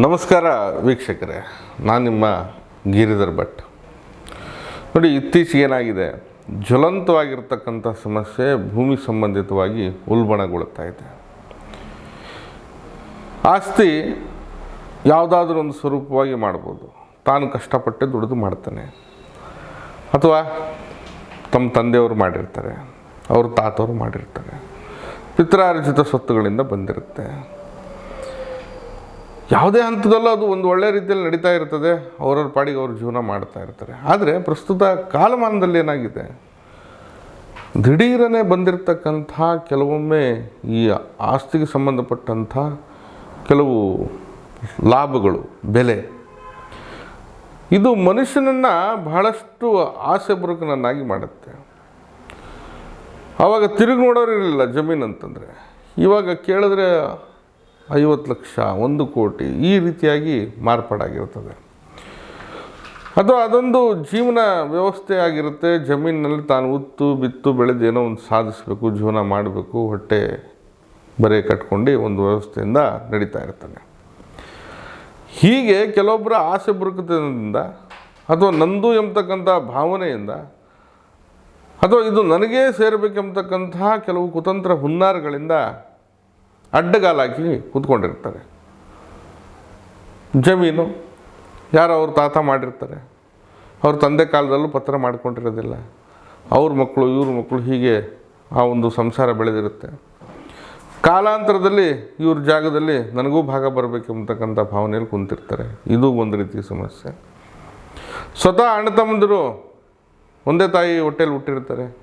ನಮಸ್ಕಾರ ವೀಕ್ಷಕರೇ, ನಾನು ನಿಮ್ಮ ಗಿರಿಧರ್ ಭಟ್. ನೋಡಿ, ಇತ್ತೀಚೆಗೆ ಏನಾಗಿದೆ, ಜ್ವಲಂತವಾಗಿರ್ತಕ್ಕಂಥ ಸಮಸ್ಯೆ ಭೂಮಿ ಸಂಬಂಧಿತವಾಗಿ ಉಲ್ಬಣಗೊಳ್ತಾ ಇದೆ. ಆಸ್ತಿ ಯಾವುದಾದ್ರೂ ಒಂದು ಸ್ವರೂಪವಾಗಿ ಮಾಡ್ಬೋದು, ತಾನು ಕಷ್ಟಪಟ್ಟು ದುಡಿದು ಮಾಡ್ತಾನೆ. ಅಥವಾ ತಮ್ಮ ತಂದೆಯವರು ಮಾಡಿರ್ತಾರೆ, ಅವ್ರ ತಾತವರು ಮಾಡಿರ್ತಾರೆ, ಪಿತ್ರಾರ್ಜಿತ ಸ್ವತ್ತುಗಳಿಂದ ಬಂದಿರುತ್ತೆ. ಯಾವುದೇ ಹಂತದಲ್ಲೂ ಅದು ಒಂದು ಒಳ್ಳೆಯ ರೀತಿಯಲ್ಲಿ ನಡೀತಾ ಇರ್ತದೆ. ಅವರವ್ರ ಪಾಡಿಗೆ ಅವ್ರ ಜೀವನ ಮಾಡ್ತಾ ಇರ್ತಾರೆ. ಆದರೆ ಪ್ರಸ್ತುತ ಕಾಲಮಾನದಲ್ಲಿ ಏನಾಗಿದೆ? ದಿಢೀರನೆ ಬಂದಿರತಕ್ಕಂಥ ಕೆಲವೊಮ್ಮೆ ಈ ಆಸ್ತಿಗೆ ಸಂಬಂಧಪಟ್ಟಂಥ ಕೆಲವು ಲಾಭಗಳು, ಬೆಲೆ. ಇದು ಮನುಷ್ಯನನ್ನು ಬಹಳಷ್ಟು ಆಸೆ ಬುರುಕನನ್ನಾಗಿ ಮಾಡುತ್ತೆ. ಆವಾಗ ತಿರುಗಿ ನೋಡೋರು ಇರಲಿಲ್ಲ ಜಮೀನು ಅಂತಂದರೆ. ಇವಾಗ ಕೇಳಿದ್ರೆ ಐವತ್ತು ಲಕ್ಷ, ಒಂದು ಕೋಟಿ ಈ ರೀತಿಯಾಗಿ ಮಾರ್ಪಾಡಾಗಿರ್ತದೆ ಅದು ಅದೊಂದು ಜೀವನ ವ್ಯವಸ್ಥೆ ಆಗಿರುತ್ತೆ. ಜಮೀನಿನಲ್ಲಿ ತಾನು ಉತ್ತು ಬಿತ್ತು, ಬೆಳೆದು ಏನೋ ಒಂದು ಸಾಧಿಸಬೇಕು, ಜೀವನ ಮಾಡಬೇಕು, ಹೊಟ್ಟೆ ಬರೆ ಕಟ್ಕೊಂಡು ಒಂದು ವ್ಯವಸ್ಥೆಯಿಂದ ನಡೀತಾ ಇರ್ತಾನೆ ಹೀಗೆ ಕೆಲವೊಬ್ಬರ ಆಸೆ ಬುರುಕತದಿಂದ ಅಥವಾ ನಂದು ಎಂಬತಕ್ಕಂಥ ಭಾವನೆಯಿಂದ ಅಥವಾ ಇದು ನನಗೇ ಸೇರಬೇಕೆಂಬತಕ್ಕಂತಹ ಕೆಲವು ಕುತಂತ್ರ ಹುನ್ನಾರಗಳಿಂದ ಅಡ್ಡಗಾಲಾಕಿ ಕೂತ್ಕೊಂಡಿರ್ತಾರೆ. ಜಮೀನು ಯಾರು ಅವ್ರ ತಾತ ಮಾಡಿರ್ತಾರೆ. ಅವ್ರ ತಂದೆ ಕಾಲದಲ್ಲೂ ಪತ್ರ ಮಾಡ್ಕೊಂಡಿರೋದಿಲ್ಲ. ಅವ್ರ ಮಕ್ಕಳು, ಇವ್ರ ಮಕ್ಕಳು ಹೀಗೆ ಆ ಒಂದು ಸಂಸಾರ ಬೆಳೆದಿರುತ್ತೆ. ಕಾಲಾಂತರದಲ್ಲಿ ಇವ್ರ ಜಾಗದಲ್ಲಿ ನನಗೂ ಭಾಗ ಬರಬೇಕೆಂಬತಕ್ಕಂಥ ಭಾವನೆಯಲ್ಲಿ ಕುಂತಿರ್ತಾರೆ. ಇದು ಒಂದು ರೀತಿ ಸಮಸ್ಯೆ. ಸ್ವತಃ ಅಣ್ಣ ತಮ್ಮಂದಿರು ಒಂದೇ ತಾಯಿ ಹೊಟ್ಟೆಲಿ ಹುಟ್ಟಿರ್ತಾರೆ.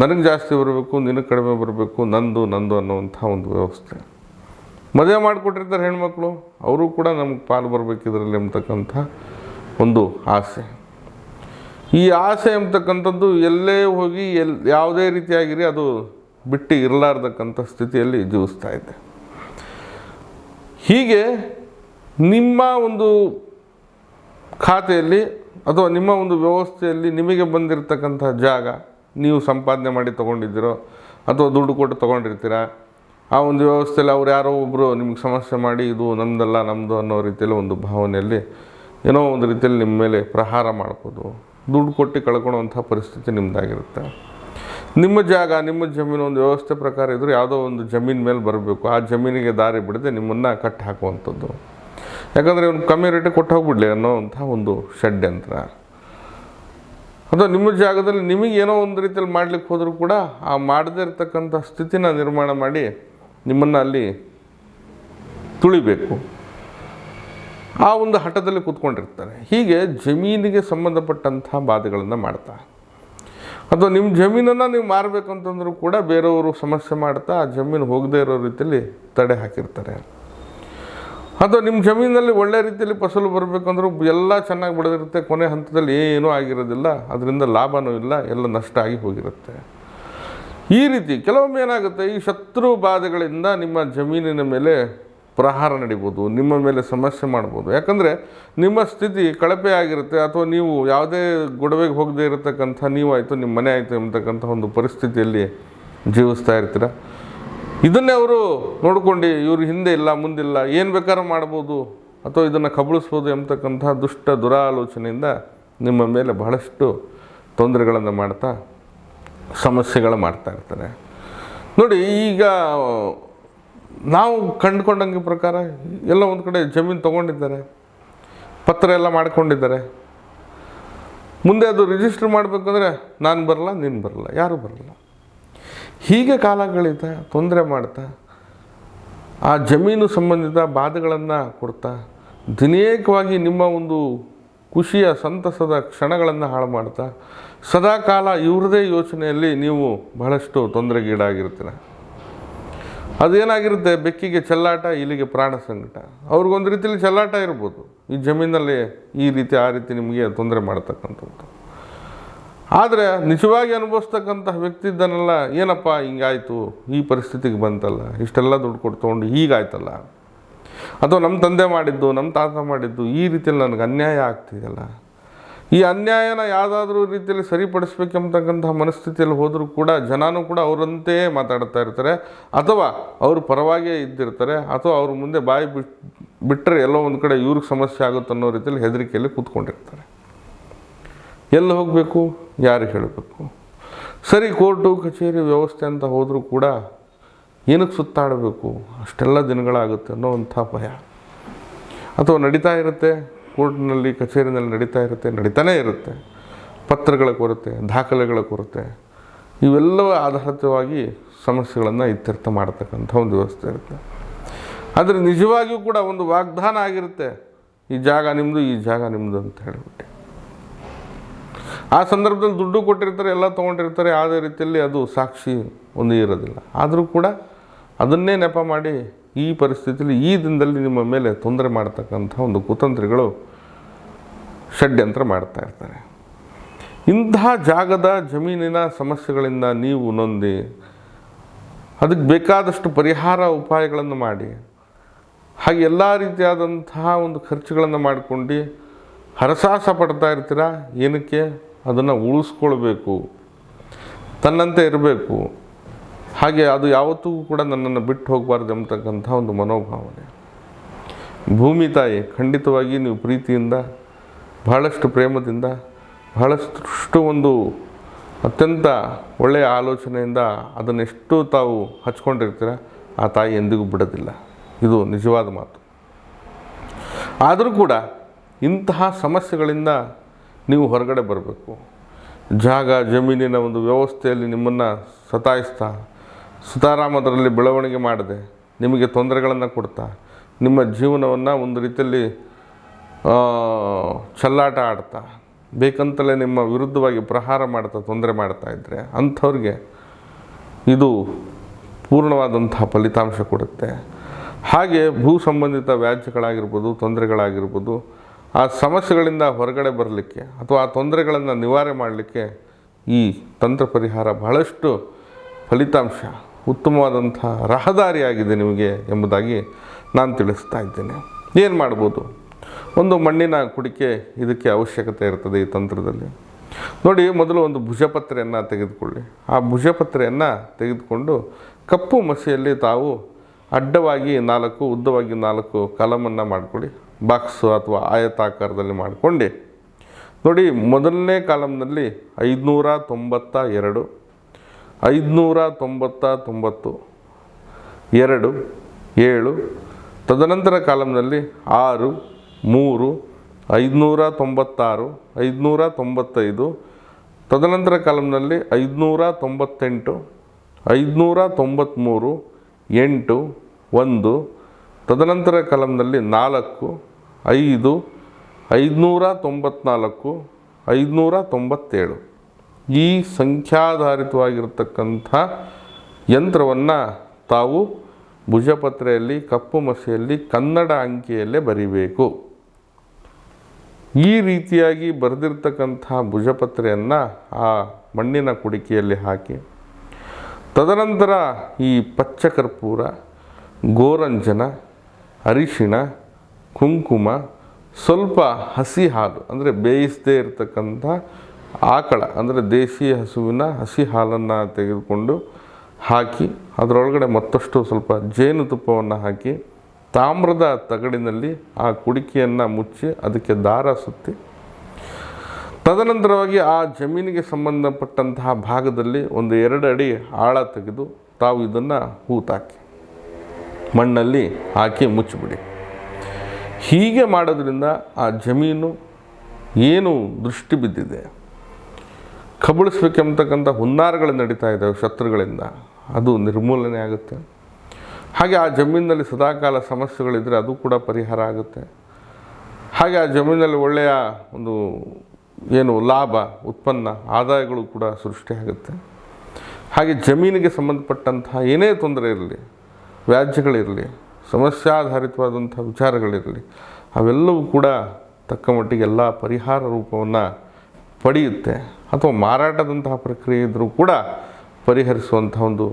ನನಗೆ ಜಾಸ್ತಿ ಬರಬೇಕು, ನಿನಗೆ ಕಡಿಮೆ ಬರಬೇಕು, ನಂದು ನಂದು ಅನ್ನುವಂಥ ಒಂದು ವ್ಯವಸ್ಥೆ. ಮದುವೆ ಮಾಡಿಕೊಟ್ಟಿರ್ತಾರೆ ಹೆಣ್ಮಕ್ಳು, ಅವರು ಕೂಡ ನಮಗೆ ಪಾಲು ಬರಬೇಕು ಇದರಲ್ಲಿ ಎಂಬತಕ್ಕಂಥ ಒಂದು ಆಸೆ. ಈ ಆಸೆ ಎಂಬತಕ್ಕಂಥದ್ದು ಎಲ್ಲೇ ಹೋಗಿ ಎಲ್, ಯಾವುದೇ ರೀತಿಯಾಗಿರಿ ಅದು ಬಿಟ್ಟು ಇರಲಾರ್ದಕ್ಕಂಥ ಸ್ಥಿತಿಯಲ್ಲಿ ಜೀವಿಸ್ತಾ ಇದೆ. ಹೀಗೆ ನಿಮ್ಮ ಒಂದು ಖಾತೆಯಲ್ಲಿ ಅಥವಾ ನಿಮ್ಮ ಒಂದು ವ್ಯವಸ್ಥೆಯಲ್ಲಿ ನಿಮಗೆ ಬಂದಿರತಕ್ಕಂಥ ಜಾಗ ನೀವು ಸಂಪಾದನೆ ಮಾಡಿ ತೊಗೊಂಡಿದ್ದೀರೋ ಅಥವಾ ದುಡ್ಡು ಕೊಟ್ಟು ತೊಗೊಂಡಿರ್ತೀರ? ಆ ಒಂದು ವ್ಯವಸ್ಥೆಯಲ್ಲಿ ಅವ್ರು ಯಾರೋ ಒಬ್ಬರು ನಿಮ್ಗೆ ಸಮಸ್ಯೆ ಮಾಡಿ ಇದು ನಮ್ಮದಲ್ಲ ನಮ್ಮದು ಅನ್ನೋ ರೀತಿಯಲ್ಲಿ ಒಂದು ಭಾವನೆಯಲ್ಲಿ ಏನೋ ಒಂದು ರೀತಿಯಲ್ಲಿ ನಿಮ್ಮ ಮೇಲೆ ಪ್ರಹಾರ ಮಾಡ್ಬೋದು. ದುಡ್ಡು ಕೊಟ್ಟು ಕಳ್ಕೊಳ್ಳುವಂಥ ಪರಿಸ್ಥಿತಿ ನಿಮ್ಮದಾಗಿರುತ್ತೆ ನಿಮ್ಮ ಜಾಗ, ನಿಮ್ಮ ಜಮೀನು ಒಂದು ವ್ಯವಸ್ಥೆ ಪ್ರಕಾರ ಇದ್ದರೆ ಯಾವುದೋ ಒಂದು ಜಮೀನು ಮೇಲೆ ಬರಬೇಕು. ಆ ಜಮೀನಿಗೆ ದಾರಿ ಬಿಡದೆ ನಿಮ್ಮನ್ನು ಕಟ್ಟಿ ಹಾಕುವಂಥದ್ದು ಯಾಕಂದರೆ ಇವ್ನು ಕಮ್ಮಿ ರೇಟಿಗೆ ಕೊಟ್ಟು ಹೋಗ್ಬಿಡ್ಲಿ ಅನ್ನೋವಂಥ ಒಂದು ಷಡ್ಯಂತ್ರ. ಅಥವಾ ನಿಮ್ಮ ಜಾಗದಲ್ಲಿ ನಿಮಗೆ ಏನೋ ಒಂದು ರೀತಿಯಲ್ಲಿ ಮಾಡ್ಲಿಕ್ಕೆ ಹೋದರೂ ಕೂಡ ಆ ಮಾಡದೇ ಇರತಕ್ಕಂಥ ಸ್ಥಿತಿನ ನಿರ್ಮಾಣ ಮಾಡಿ ನಿಮ್ಮನ್ನು ಅಲ್ಲಿ ತುಳಿಬೇಕು. ಆ ಒಂದು ಹಠದಲ್ಲಿ ಕೂತ್ಕೊಂಡಿರ್ತಾರೆ. ಹೀಗೆ ಜಮೀನಿಗೆ ಸಂಬಂಧಪಟ್ಟಂಥ ಬಾಧೆಗಳನ್ನು ಮಾಡ್ತಾ. ಅಥವಾ ನಿಮ್ಮ ಜಮೀನನ್ನು ನೀವು ಮಾರಬೇಕು ಅಂತಂದ್ರೂ ಕೂಡ ಬೇರೆಯವರು ಸಮಸ್ಯೆ ಮಾಡ್ತಾ ಆ ಜಮೀನು ಹೋಗದೇ ಇರೋ ರೀತಿಯಲ್ಲಿ ತಡೆ ಹಾಕಿರ್ತಾರೆ. ಅಥವಾ ನಿಮ್ಮ ಜಮೀನಲ್ಲಿ ಒಳ್ಳೆ ರೀತಿಯಲ್ಲಿ ಫಸಲು ಬರಬೇಕಂದ್ರೂ ಎಲ್ಲ ಚೆನ್ನಾಗಿ ಬೆಳೆದಿರುತ್ತೆ, ಕೊನೆ ಹಂತದಲ್ಲಿ ಏನೂ ಆಗಿರೋದಿಲ್ಲ, ಅದರಿಂದ ಲಾಭನೂ ಇಲ್ಲ, ಎಲ್ಲ ನಷ್ಟ ಆಗಿ ಹೋಗಿರುತ್ತೆ. ಈ ರೀತಿ ಕೆಲವೊಮ್ಮೆ ಏನಾಗುತ್ತೆ, ಈ ಶತ್ರು ಬಾಧೆಗಳಿಂದ ನಿಮ್ಮ ಜಮೀನಿನ ಮೇಲೆ ಪ್ರಹಾರ ನಡಿಬೋದು, ನಿಮ್ಮ ಮೇಲೆ ಸಮಸ್ಯೆ ಮಾಡ್ಬೋದು. ಯಾಕಂದರೆ ನಿಮ್ಮ ಸ್ಥಿತಿ ಕಳಪೆ ಆಗಿರುತ್ತೆ, ಅಥವಾ ನೀವು ಯಾವುದೇ ಗೊಡವೆಗೆ ಹೋಗದೇ ಇರತಕ್ಕಂಥ, ನೀವಾಯಿತು, ನಿಮ್ಮ ಮನೆ ಆಯಿತು ಎಂಬತಕ್ಕಂಥ ಒಂದು ಪರಿಸ್ಥಿತಿಯಲ್ಲಿ ಜೀವಿಸ್ತಾ ಇರ್ತೀರ. ಇದನ್ನೇ ಅವರು ನೋಡ್ಕೊಂಡು ಇವರು ಹಿಂದೆ ಇಲ್ಲ ಮುಂದಿಲ್ಲ ಏನು ಬೇಕಾದ್ರೂ ಮಾಡ್ಬೋದು ಅಥವಾ ಇದನ್ನು ಕಬಳಿಸ್ಬೋದು ಎಂಬತಕ್ಕಂಥ ದುಷ್ಟ ದುರಾಲೋಚನೆಯಿಂದ ನಿಮ್ಮ ಮೇಲೆ ಬಹಳಷ್ಟು ತೊಂದರೆಗಳನ್ನು ಮಾಡ್ತಾ, ಸಮಸ್ಯೆಗಳು ಮಾಡ್ತಾ ಇರ್ತಾರೆ. ನೋಡಿ, ಈಗ ನಾವು ಕಂಡುಕೊಂಡಂಗೆ ಪ್ರಕಾರ ಎಲ್ಲ ಒಂದು ಕಡೆ ಜಮೀನು ತೊಗೊಂಡಿದ್ದಾರೆ, ಪತ್ರ ಎಲ್ಲ ಮಾಡ್ಕೊಂಡಿದ್ದಾರೆ. ಮುಂದೆ ಅದು ರಿಜಿಸ್ಟರ್ ಮಾಡಬೇಕಂದ್ರೆ ನಾನು ಬರಲ್ಲ ನೀನು ಬರಲ್ಲ ಯಾರೂ ಬರಲ್ಲ ಹೀಗೆ ಕಾಲಗಳಿತ ತೊಂದರೆ ಮಾಡ್ತಾ, ಆ ಜಮೀನು ಸಂಬಂಧಿತ ಬಾಧೆಗಳನ್ನು ಕೊಡ್ತಾ, ದಿನೇಕವಾಗಿ ನಿಮ್ಮ ಒಂದು ಖುಷಿಯ ಸಂತಸದ ಕ್ಷಣಗಳನ್ನು ಹಾಳು ಮಾಡ್ತಾ ಸದಾಕಾಲ ಇವ್ರದೇ ಯೋಚನೆಯಲ್ಲಿ ನೀವು ಬಹಳಷ್ಟು ತೊಂದರೆಗೀಡಾಗಿರ್ತೀರ. ಅದೇನಾಗಿರುತ್ತೆ, ಬೆಕ್ಕಿಗೆ ಚೆಲ್ಲಾಟ ಇಲ್ಲಿಗೆ ಪ್ರಾಣ ಸಂಕಟ. ಅವ್ರಿಗೊಂದು ರೀತಿಯಲ್ಲಿ ಚೆಲ್ಲಾಟ ಇರ್ಬೋದು. ಈ ಜಮೀನಲ್ಲಿ ಈ ರೀತಿ, ಆ ರೀತಿ ನಿಮಗೆ ತೊಂದರೆ ಮಾಡ್ತಕ್ಕಂಥದ್ದು. ಆದರೆ ನಿಜವಾಗಿ ಅನುಭವಿಸ್ತಕ್ಕಂತಹ ವ್ಯಕ್ತಿ ಇದ್ದಾನಲ್ಲ, ಏನಪ್ಪ ಹಿಂಗಾಯಿತು? ಈ ಪರಿಸ್ಥಿತಿಗೆ ಬಂತಲ್ಲ. ಇಷ್ಟೆಲ್ಲ ದುಡ್ಡು ಕೊಟ್ಟು ತೊಗೊಂಡು ಹೀಗಾಯ್ತಲ್ಲ. ಅಥವಾ ನಮ್ಮ ತಂದೆ ಮಾಡಿದ್ದು, ನಮ್ಮ ತಾತ ಮಾಡಿದ್ದು ಈ ರೀತಿಯಲ್ಲಿ ನನಗೆ ಅನ್ಯಾಯ ಆಗ್ತಿದೆಯಲ್ಲ. ಈ ಅನ್ಯಾಯನ ಯಾವುದಾದ್ರೂ ರೀತಿಯಲ್ಲಿ ಸರಿಪಡಿಸ್ಬೇಕೆಂಬತಕ್ಕಂತಹ ಮನಸ್ಥಿತಿಯಲ್ಲಿ ಹೋದರೂ ಕೂಡ ಜನನೂ ಕೂಡ ಅವರಂತೆಯೇ ಮಾತಾಡ್ತಾ ಇರ್ತಾರೆ. ಅಥವಾ ಅವರು ಪರವಾಗಿಯೇ ಇದ್ದಿರ್ತಾರೆ. ಅಥವಾ ಅವ್ರ ಮುಂದೆ ಬಾಯಿ ಬಿಟ್ಟು ಬಿಟ್ಟರೆ ಎಲ್ಲೋ ಒಂದು ಕಡೆ ಇವ್ರಿಗೆ ಸಮಸ್ಯೆ ಆಗುತ್ತೆ ಅನ್ನೋ ರೀತಿಯಲ್ಲಿ ಹೆದರಿಕೆಯಲ್ಲಿ ಕೂತ್ಕೊಂಡಿರ್ತಾರೆ. ಎಲ್ಲಿ ಹೋಗಬೇಕು? ಯಾರು ಹೇಳಬೇಕು? ಸರಿ, ಕೋರ್ಟು, ಕಚೇರಿ, ವ್ಯವಸ್ಥೆ ಅಂತ ಹೋದರೂ ಕೂಡ ಏನಕ್ಕೆ ಸುತ್ತಾಡಬೇಕು? ಅಷ್ಟೆಲ್ಲ ದಿನಗಳಾಗುತ್ತೆ ಅನ್ನೋವಂಥ ಭಯ. ಅಥವಾ ನಡೀತಾ ಇರುತ್ತೆ, ಕೋರ್ಟ್ನಲ್ಲಿ, ಕಚೇರಿನಲ್ಲಿ ನಡೀತಾ ಇರುತ್ತೆ, ನಡೀತಾನೆ ಇರುತ್ತೆ. ಪತ್ರಗಳ ಕೊರತೆ, ದಾಖಲೆಗಳ ಕೊರತೆ, ಇವೆಲ್ಲವೂ ಆಧಾರಿತವಾಗಿ ಸಮಸ್ಯೆಗಳನ್ನು ಇತ್ಯರ್ಥ ಮಾಡ್ತಕ್ಕಂಥ ಒಂದು ವ್ಯವಸ್ಥೆ ಇರುತ್ತೆ. ಆದರೆ ನಿಜವಾಗಿಯೂ ಕೂಡ ಒಂದು ವಾಗ್ದಾನ ಆಗಿರುತ್ತೆ. ಈ ಜಾಗ ನಿಮ್ಮದು ಈ ಜಾಗ ನಿಮ್ಮದು ಅಂತ ಹೇಳಿಬಿಟ್ಟು. ಆ ಸಂದರ್ಭದಲ್ಲಿ ದುಡ್ಡು ಕೊಟ್ಟಿರ್ತಾರೆ, ಎಲ್ಲ ತೊಗೊಂಡಿರ್ತಾರೆ, ಯಾವುದೇ ರೀತಿಯಲ್ಲಿ ಅದು ಸಾಕ್ಷಿ ಒಂದು ಇರೋದಿಲ್ಲ. ಆದರೂ ಕೂಡ ಅದನ್ನೇ ನೆಪ ಮಾಡಿ ಈ ಪರಿಸ್ಥಿತಿಯಲ್ಲಿ ಈ ದಿನದಲ್ಲಿ ನಿಮ್ಮ ಮೇಲೆ ತೊಂದರೆ ಮಾಡ್ತಕ್ಕಂಥ ಒಂದು ಕುತಂತ್ರಿಗಳು ಷಡ್ಯಂತ್ರ ಮಾಡ್ತಾ ಇರ್ತಾರೆ. ಇಂತಹ ಜಾಗದ ಜಮೀನಿನ ಸಮಸ್ಯೆಗಳಿಂದ ನೀವು ನೊಂದಿ, ಅದಕ್ಕೆ ಬೇಕಾದಷ್ಟು ಪರಿಹಾರ ಉಪಾಯಗಳನ್ನು ಮಾಡಿ, ಹಾಗೆ ಎಲ್ಲ ರೀತಿಯಾದಂತಹ ಒಂದು ಖರ್ಚುಗಳನ್ನು ಮಾಡಿಕೊಂಡು ಹರಸಾಹಸ ಪಡ್ತಾ ಇರ್ತೀರ? ಏನಕ್ಕೆ? ಅದನ್ನು ಉಳಿಸ್ಕೊಳ್ಬೇಕು, ತನ್ನಂತೆ ಇರಬೇಕು. ಹಾಗೆ ಅದು ಯಾವತ್ತೂ ಕೂಡ ನನ್ನನ್ನು ಬಿಟ್ಟು ಹೋಗಬಾರ್ದು ಎಂಬತಕ್ಕಂಥ ಒಂದು ಮನೋಭಾವನೆ. ಭೂಮಿ ತಾಯಿ, ಖಂಡಿತವಾಗಿ ನೀವು ಪ್ರೀತಿಯಿಂದ, ಬಹಳಷ್ಟು ಪ್ರೇಮದಿಂದ, ಬಹಳಷ್ಟು ಒಂದು ಅತ್ಯಂತ ಒಳ್ಳೆಯ ಆಲೋಚನೆಯಿಂದ ಅದನ್ನೆಷ್ಟು ತಾವು ಹಚ್ಕೊಂಡಿರ್ತೀರ, ಆ ತಾಯಿ ಎಂದಿಗೂ ಬಿಡೋದಿಲ್ಲ. ಇದು ನಿಜವಾದ ಮಾತು. ಆದರೂ ಕೂಡ ಇಂತಹ ಸಮಸ್ಯೆಗಳಿಂದ ನೀವು ಹೊರಗಡೆ ಬರಬೇಕು. ಜಾಗ, ಜಮೀನಿನ ಒಂದು ವ್ಯವಸ್ಥೆಯಲ್ಲಿ ನಿಮ್ಮನ್ನು ಸತಾಯಿಸ್ತಾ ಸುತಾರಾಮದರಲ್ಲಿ ಬೆಳವಣಿಗೆ ಮಾಡದೆ ನಿಮಗೆ ತೊಂದರೆಗಳನ್ನು ಕೊಡ್ತಾ, ನಿಮ್ಮ ಜೀವನವನ್ನು ಒಂದು ರೀತಿಯಲ್ಲಿ ಚಲ್ಲಾಟ ಆಡ್ತಾ, ಬೇಕಂತಲೇ ನಿಮ್ಮ ವಿರುದ್ಧವಾಗಿ ಪ್ರಹಾರ ಮಾಡ್ತಾ, ತೊಂದರೆ ಮಾಡ್ತಾ ಇದ್ದರೆ ಅಂಥವ್ರಿಗೆ ಇದು ಪೂರ್ಣವಾದಂತಹ ಫಲಿತಾಂಶ ಕೊಡುತ್ತೆ. ಹಾಗೆ ಭೂ ಸಂಬಂಧಿತ ವ್ಯಾಜ್ಯಗಳಾಗಿರ್ಬೋದು, ತೊಂದರೆಗಳಾಗಿರ್ಬೋದು ಆ ಸಮಸ್ಯೆಗಳಿಂದ ಹೊರಗಡೆ ಬರಲಿಕ್ಕೆ ಅಥವಾ ಆ ತೊಂದರೆಗಳನ್ನು ನಿವಾರಣೆ ಮಾಡಲಿಕ್ಕೆ ಈ ತಂತ್ರ ಪರಿಹಾರ ಬಹಳಷ್ಟು ಫಲಿತಾಂಶ, ಉತ್ತಮವಾದಂಥ ರಹದಾರಿಯಾಗಿದೆ ನಿಮಗೆ ಎಂಬುದಾಗಿ ನಾನು ತಿಳಿಸ್ತಾ ಇದ್ದೇನೆ. ಏನು ಮಾಡ್ಬೋದು? ಒಂದು ಮಣ್ಣಿನ ಕುಡಿಕೆ ಇದಕ್ಕೆ ಅವಶ್ಯಕತೆ ಇರ್ತದೆ ಈ ತಂತ್ರದಲ್ಲಿ. ನೋಡಿ, ಮೊದಲು ಒಂದು ಭುಜಪತ್ರೆಯನ್ನು ತೆಗೆದುಕೊಳ್ಳಿ. ಆ ಭುಜಪತ್ರೆಯನ್ನು ತೆಗೆದುಕೊಂಡು ಕಪ್ಪು ಮಸಿಯಲ್ಲಿ ತಾವು ಅಡ್ಡವಾಗಿ ನಾಲ್ಕು, ಉದ್ದವಾಗಿ ನಾಲ್ಕು ಕಲಮನ್ನು ಮಾಡಿಕೊಳ್ಳಿ. ಬಾಕ್ಸು ಅಥವಾ ಆಯತಾಕಾರದಲ್ಲಿ ಮಾಡಿಕೊಂಡು ನೋಡಿ ಮೊದಲನೇ ಕಾಲಮ್ನಲ್ಲಿ ಐದುನೂರ ತೊಂಬತ್ತ ಎರಡು, ಐದುನೂರ ತೊಂಬತ್ತ ತೊಂಬತ್ತು, ಎರಡು, ಏಳು, ತದನಂತರ ಕಾಲಮ್ನಲ್ಲಿ ಆರು, ಮೂರು, ಐದುನೂರ ತೊಂಬತ್ತಾರು, ಐದುನೂರ ತೊಂಬತ್ತೈದು, ತದನಂತರ ಕಾಲಮ್ನಲ್ಲಿ ಐದುನೂರ ತೊಂಬತ್ತೆಂಟು, ಐದುನೂರ ತೊಂಬತ್ತ್ಮೂರು ಎಂಟು, ಒಂದು ತದನಂತರ ಕಲಮ್ನಲ್ಲಿ ನಾಲ್ಕು, ಐದು ಐದುನೂರ ತೊಂಬತ್ನಾಲ್ಕು ಐದುನೂರ ತೊಂಬತ್ತೇಳು ಈ ಸಂಖ್ಯಾಧಾರಿತವಾಗಿರತಕ್ಕಂಥ ಯಂತ್ರವನ್ನು ತಾವು ಭುಜಪತ್ರೆಯಲ್ಲಿ, ಕಪ್ಪು ಮಸಿಯಲ್ಲಿ, ಕನ್ನಡ ಅಂಕಿಯಲ್ಲೇ ಬರಿಬೇಕು. ಈ ರೀತಿಯಾಗಿ ಬರೆದಿರ್ತಕ್ಕಂಥ ಭುಜಪತ್ರೆಯನ್ನು ಆ ಮಣ್ಣಿನ ಕುಡಿಕೆಯಲ್ಲಿ ಹಾಕಿ, ತದನಂತರ ಈ ಪಚ್ಚ ಕರ್ಪೂರ ಗೋರಂಜನ ಅರಿಶಿಣ, ಕುಂಕುಮ, ಸ್ವಲ್ಪ ಹಸಿ ಹಾಲು, ಅಂದರೆ ಬೇಯಿಸದೇ ಇರತಕ್ಕಂಥ ಆಕಳ, ಅಂದರೆ ದೇಶಿ ಹಸುವಿನ ಹಸಿ ಹಾಲನ್ನು ತೆಗೆದುಕೊಂಡು ಹಾಕಿ, ಅದರೊಳಗಡೆ ಮತ್ತಷ್ಟು ಸ್ವಲ್ಪ ಜೇನುತುಪ್ಪವನ್ನು ಹಾಕಿ, ತಾಮ್ರದ ತಗಡಿನಲ್ಲಿ ಆ ಕುಡಿಕೆಯನ್ನು ಮುಚ್ಚಿ ಅದಕ್ಕೆ ದಾರ ಸುತ್ತಿ, ತದನಂತರವಾಗಿ ಆ ಜಮೀನಿಗೆ ಸಂಬಂಧಪಟ್ಟಂತಹ ಭಾಗದಲ್ಲಿ ಒಂದು ಎರಡು ಅಡಿ ಆಳ ತೆಗೆದು ತಾವು ಇದನ್ನು ಹೂತಾಕಿ. ಮಣ್ಣಲ್ಲಿ ಹಾಕಿ ಮುಚ್ಚಿಬಿಡಿ. ಹೀಗೆ ಮಾಡೋದ್ರಿಂದ ಆ ಜಮೀನು ಏನು ದೃಷ್ಟಿ ಬಿದ್ದಿದೆ? ಕಬಳಿಸ್ಬೇಕೆಂಬತಕ್ಕಂಥ ಹುನ್ನಾರಗಳು ನಡೀತಾ ಇದ್ದಾವೆ ಶತ್ರುಗಳಿಂದ. ಅದು ನಿರ್ಮೂಲನೆ ಆಗುತ್ತೆ. ಹಾಗೆ ಆ ಜಮೀನಿನಲ್ಲಿ ಸದಾಕಾಲ ಸಮಸ್ಯೆಗಳಿದ್ದರೆ ಅದು ಕೂಡ ಪರಿಹಾರ ಆಗುತ್ತೆ. ಹಾಗೆ ಆ ಜಮೀನಲ್ಲಿ ಒಳ್ಳೆಯ ಒಂದು ಏನು ಲಾಭ, ಉತ್ಪನ್ನ, ಆದಾಯಗಳು ಕೂಡ ಸೃಷ್ಟಿಯಾಗುತ್ತೆ ಹಾಗೆ ಜಮೀನಿಗೆ ಸಂಬಂಧಪಟ್ಟಂತಹ ಏನೇ ತೊಂದರೆ ಇರಲಿ ವ್ಯಾಜ್ಯಗಳಿರಲಿ, ಸಮಸ್ಯಾಧಾರಿತವಾದಂಥ ವಿಚಾರಗಳಿರಲಿ, ಅವೆಲ್ಲವೂ ಕೂಡ ತಕ್ಕ ಮಟ್ಟಿಗೆ ಎಲ್ಲ ಪರಿಹಾರ ರೂಪವನ್ನು ಪಡೆಯುತ್ತೆ. ಅಥವಾ ಮಾರಾಟದಂತಹ ಪ್ರಕ್ರಿಯೆ ಇದ್ದರೂ ಕೂಡ ಪರಿಹರಿಸುವಂಥ ಒಂದು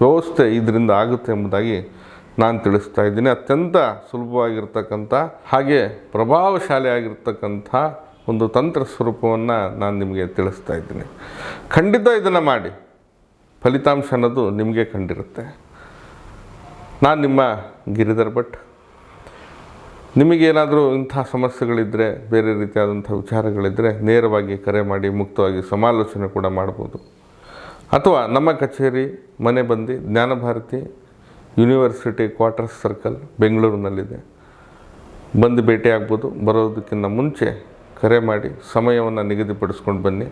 ವ್ಯವಸ್ಥೆ ಇದರಿಂದ ಆಗುತ್ತೆ ಎಂಬುದಾಗಿ ನಾನು ತಿಳಿಸ್ತಾ ಇದ್ದೀನಿ. ಅತ್ಯಂತ ಸುಲಭವಾಗಿರ್ತಕ್ಕಂಥ ಹಾಗೆ ಪ್ರಭಾವಶಾಲಿಯಾಗಿರ್ತಕ್ಕಂಥ ಒಂದು ತಂತ್ರ ಸ್ವರೂಪವನ್ನು ನಾನು ನಿಮಗೆ ತಿಳಿಸ್ತಾ ಇದ್ದೀನಿ. ಖಂಡಿತ ಇದನ್ನು ಮಾಡಿ. ಫಲಿತಾಂಶ ಅನ್ನೋದು ನಿಮಗೆ ಕಂಡಿರುತ್ತೆ. ನಾನು ನಿಮ್ಮ ಗಿರಿಧರ್ ಭಟ್. ನಿಮಗೇನಾದರೂ ಇಂಥ ಸಮಸ್ಯೆಗಳಿದ್ದರೆ ಬೇರೆ ರೀತಿಯಾದಂಥ ವಿಚಾರಗಳಿದ್ದರೆ ನೇರವಾಗಿ ಕರೆ ಮಾಡಿ, ಮುಕ್ತವಾಗಿ ಸಮಾಲೋಚನೆ ಕೂಡ ಮಾಡ್ಬೋದು. ಅಥವಾ ನಮ್ಮ ಕಚೇರಿ, ಮನೆ ಬಂದು ಜ್ಞಾನಭಾರತಿ ಯೂನಿವರ್ಸಿಟಿ ಕ್ವಾರ್ಟರ್ಸ್ ಸರ್ಕಲ್ ಬೆಂಗಳೂರಿನಲ್ಲಿದೆ. ಬಂದು ಭೇಟಿಯಾಗ್ಬೋದು ಬರೋದಕ್ಕಿಂತ ಮುಂಚೆ ಕರೆ ಮಾಡಿ ಸಮಯವನ್ನು ನಿಗದಿಪಡಿಸ್ಕೊಂಡು ಬನ್ನಿ.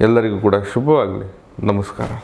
ಎಲ್ಲರಿಗೂ ಕೂಡ ಶುಭವಾಗಲಿ. ನಮಸ್ಕಾರ.